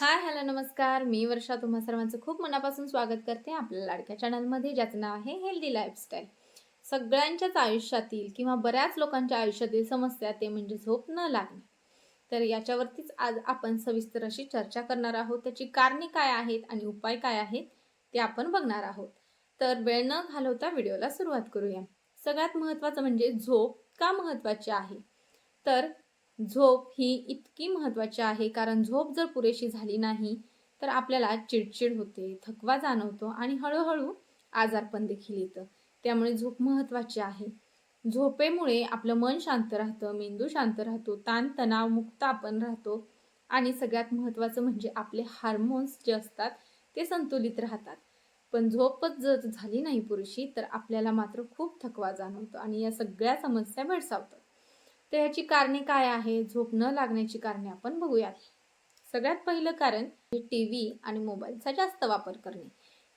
Hi hello नमस्कार. मी वर्षा तुम्हा सर्वांचं खूप मनापासून स्वागत करते आपल्या लाडक्या चॅनलमध्ये ज्याचं नाव आहे हेल्दी लाईफस्टाईल सगळ्यांच्याच आयुष्यातील किंवा बऱ्याच लोकांच्या आयुष्यातील समस्या ते म्हणजे झोप न लागणे. तर याच्यावरतीच आज आपण सविस्तर अशी चर्चा करणार आहोत. त्याची कारणे काय आहेत आणि उपाय काय आहेत ते आपण बघणार आहोत. तर वेळ न घालवता व्हिडिओला सुरुवात करूया. सगळ्यात महत्त्वाचं म्हणजे झोप का महत्त्वाची आहे? तर झोप ही इतकी महत्त्वाची आहे कारण झोप जर पुरेशी झाली नाही तर आपल्याला चिडचिड होते थकवा जाणवतो आणि हळूहळू आजारपण देखील येतं. त्यामुळे झोप महत्त्वाची आहे. झोपेमुळे आपलं मन शांत राहतं मेंदू शांत राहतो ताणतणाव मुक्त आपण राहतो आणि सगळ्यात महत्त्वाचं म्हणजे आपले हार्मोन्स जे असतात ते संतुलित राहतात. पण झोपच जर झाली नाही पुरुषी तर आपल्याला मात्र खूप थकवा जाणवतो आणि या सगळ्या समस्या भेडसावतात. तर ह्याची कारणे काय आहे झोप न लागण्याची कारणे आपण बघूयात. सगळ्यात पहिलं कारण म्हणजे टी व्ही आणि मोबाईलचा जास्त वापर करणे.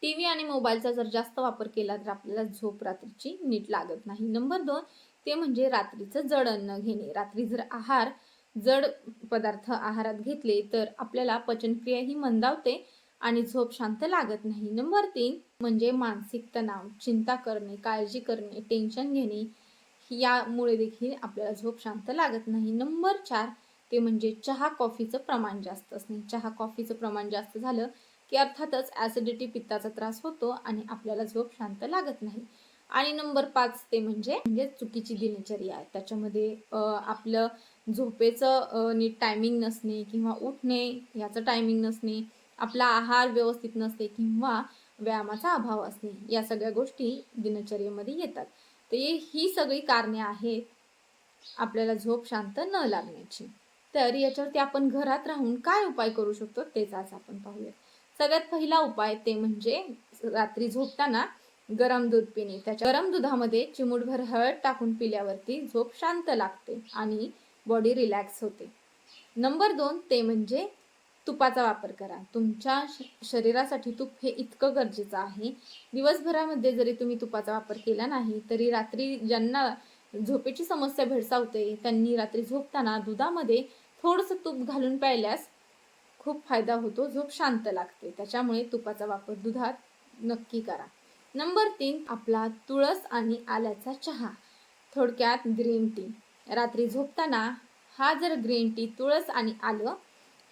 टी व्ही आणि मोबाईलचा जर जास्त वापर केला तर आपल्याला झोप रात्रीची नीट लागत नाही. नंबर दोन ते म्हणजे रात्रीचं जड अन्न घेणे. रात्री जर आहार जड पदार्थ आहारात घेतले तर आपल्याला पचनक्रिया ही मंदावते आणि झोप शांत लागत नाही. नंबर तीन म्हणजे मानसिक तणाव चिंता करणे काळजी करणे टेन्शन घेणे यामुळे देखील आपल्याला झोप शांत लागत नाही. नंबर चार ते म्हणजे चहा कॉफीचं प्रमाण जास्त असणे. चहा कॉफीचं प्रमाण जास्त झालं की अर्थातच ॲसिडिटी पित्ताचा त्रास होतो आणि आपल्याला झोप शांत लागत नाही. आणि नंबर पाच ते म्हणजे म्हणजे चुकीची दिनचर्या. आहे त्याच्यामध्ये आपलं झोपेचं नीट टायमिंग नसणे किंवा उठणे याचं टायमिंग नसणे आपला आहार व्यवस्थित नसते किंवा व्यायामाचा अभाव असणे या सगळ्या गोष्टी दिनचर्येमध्ये येतात. तर ही सगळी कारणे आहेत. आपल्याला झोप शांत न लागण्याची. तर याच्यावरती आपण घरात राहून काय उपाय करू शकतो तेच आज आपण पाहूया सगळ्यात पहिला उपाय ते म्हणजे रात्री झोपताना गरम दूध पिणे. त्याच्या गरम दुधामध्ये चिमूटभर हळद टाकून पिल्यावरती झोप शांत लागते आणि बॉडी रिलॅक्स होते. नंबर दोन ते म्हणजे तुपाचा वापर करा. तुमच्या शरीरासाठी तूप हे इतकं गरजेचं आहे. दिवसभरामध्ये जरी तुम्ही तुपाचा वापर केला नाही तरी रात्री ज्यांना झोपेची समस्या भेडसावते त्यांनी रात्री झोपताना दुधामध्ये थोडंसं तूप घालून प्यायल्यास खूप फायदा होतो. झोप शांत लागते. त्याच्यामुळे तुपाचा वापर दुधात नक्की करा. नंबर तीन आपला तुळस आणि आल्याचा चहा. थोडक्यात ग्रीन टी. रात्री झोपताना हा जर ग्रीन टी तुळस आणि आलं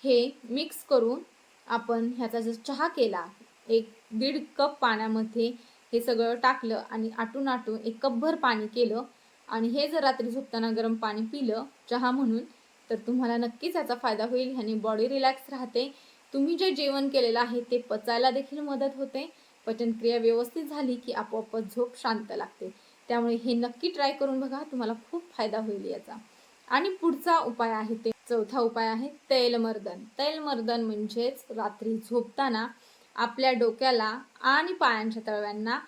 हे मिक्स करून आपण ह्याचा जर चहा केला एक दीड कप पाण्यामध्ये हे सगळं टाकलं आणि आटून आटून एक कपभर पाणी केलं आणि हे जर रात्री झोपताना गरम पाणी पिलं चहा म्हणून तर तुम्हाला नक्कीच याचा फायदा होईल. ह्याने बॉडी रिलॅक्स राहते. तुम्ही जे जेवण केलेलं आहे ते पचायला देखील मदत होते. पचनक्रिया व्यवस्थित झाली की आपोआपच झोप शांत लागते. त्यामुळे हे नक्की ट्राय करून बघा. तुम्हाला खूप फायदा होईल याचा. आणि पुढचा उपाय आहे ते चौथा उपाय आहे तैलमर्दन. तैलमर्दन म्हणजेच रात्री झोपताना आपल्या डोक्याला आणि पायांच्या तळव्यांना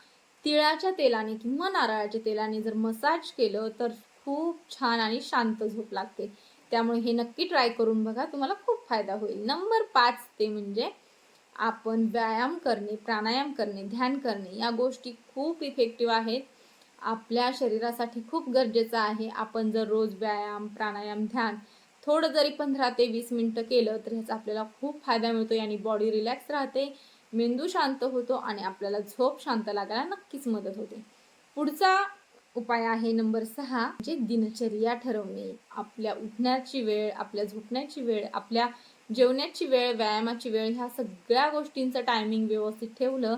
तिळाच्या तेलाने किंवा नारळाच्या तेलाने जर मसाज केलं तर खूप छान आणि शांत झोप लागते. त्यामुळे हे नक्की ट्राय करून बघा तुम्हाला खूप फायदा होईल. नंबर पाच ते म्हणजे आपण व्यायाम करणे प्राणायाम करणे ध्यान करणे या गोष्टी खूप इफेक्टिव्ह आहेत. आपल्या शरीरासाठी खूप गरजेचं आहे. आपण जर रोज व्यायाम प्राणायाम ध्यान थोडं जरी पंधरा ते वीस मिनटं केलं तर ह्याचा आपल्याला खूप फायदा मिळतो आणि बॉडी रिलॅक्स राहते मेंदू शांत होतो आणि आपल्याला झोप शांत लागायला नक्कीच मदत होते. पुढचा उपाय आहे नंबर सहा जे दिनचर्या ठरवणे. आपल्या उठण्याची वेळ आपल्या झोपण्याची वेळ आपल्या जेवण्याची वेळ व्यायामाची वेळ ह्या सगळ्या गोष्टींचं टायमिंग व्यवस्थित ठेवलं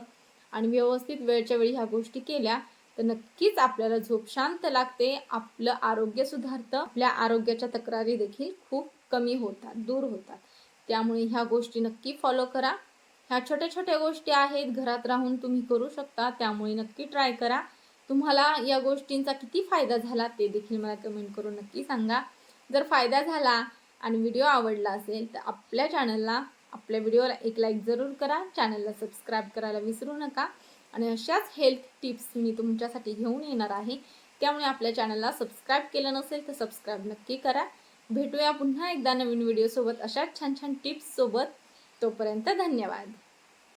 आणि व्यवस्थित वेळच्या वेळी ह्या गोष्टी केल्या तर नक्कीच आपल्याला झोप शांत लागते आपलं आरोग्य सुधारतं आपल्या आरोग्याच्या तक्रारी देखील खूप कमी होतात दूर होतात. त्यामुळे ह्या गोष्टी नक्की फॉलो करा. ह्या छोट्या छोट्या गोष्टी आहेत घरात राहून तुम्ही करू शकता त्यामुळे नक्की ट्राय करा. तुम्हाला या गोष्टींचा किती फायदा झाला ते देखील मला कमेंट करून नक्की सांगा. जर फायदा झाला आणि व्हिडिओ आवडला असेल तर आपल्या चॅनलला आपल्या व्हिडिओला एक लाईक जरूर करा. चॅनलला सबस्क्राईब करायला विसरू नका. आणि अशाच हेल्थ टिप्स मी तुमच्यासाठी घेऊन येणार आहे. त्यामुळे आपल्या चॅनलला सबस्क्राईब केलं नसेल तर सबस्क्राईब नक्की करा. भेटूया पुन्हा एकदा नवीन व्हिडिओसोबत अशाच छान छान टिप्ससोबत तोपर्यंत धन्यवाद.